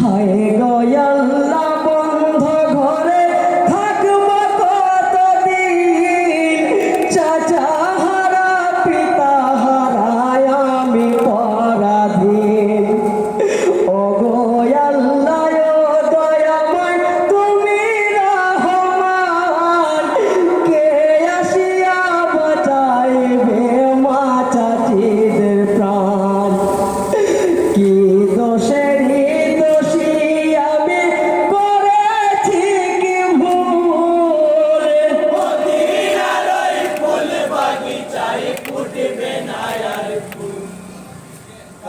系个人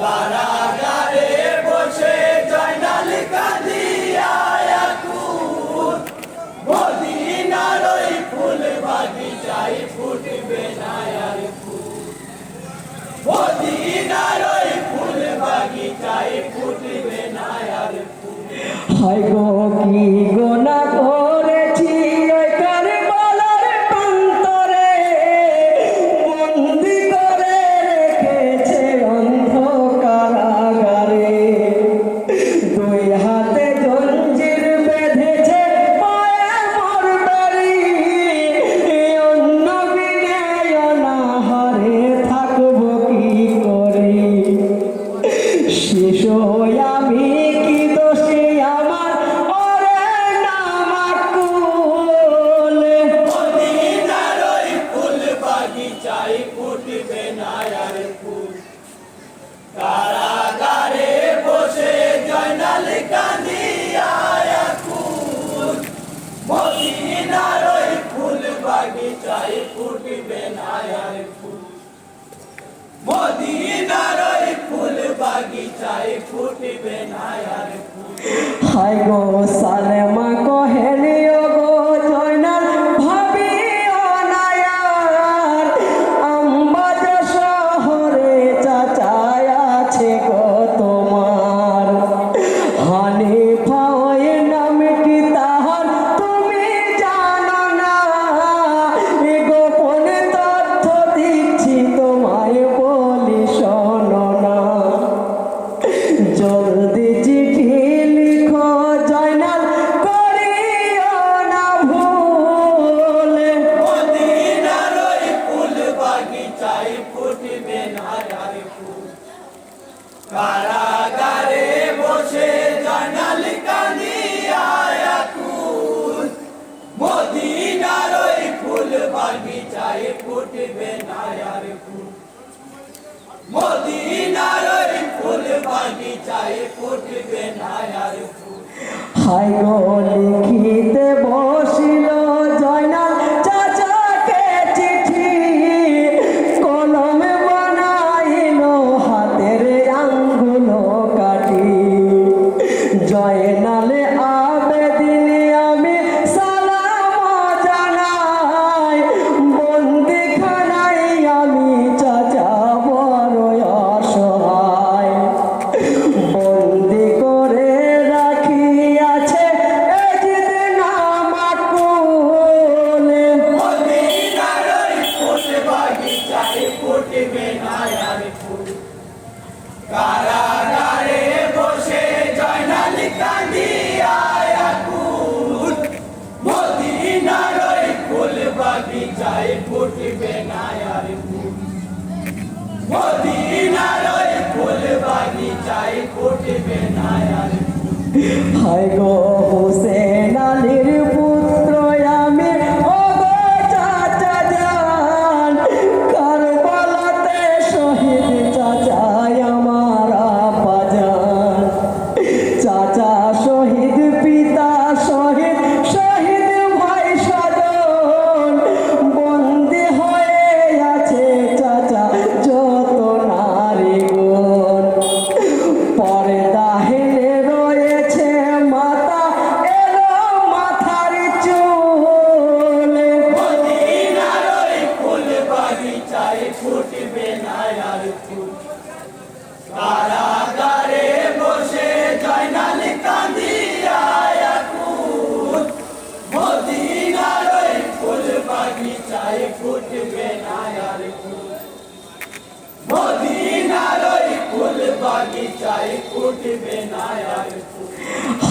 কারাগারে বসে জয়নাল কাঁদিয়া এখন মদিনার ওই ফুল বাগিচাই ফুটবে না আর ফুল মদিনার ওই ফুল বাগিচাই ফুটবে না আর ফুল হায় গো, কি কোথায় ফুটবে নায়ার ফুল। মদিনার ফুল বাগিচায় ফুটবে নায়ার ফুল। হায় গো সালেমা কহে হায় গো ফুটবে না আর ফুল বাগিচায় গো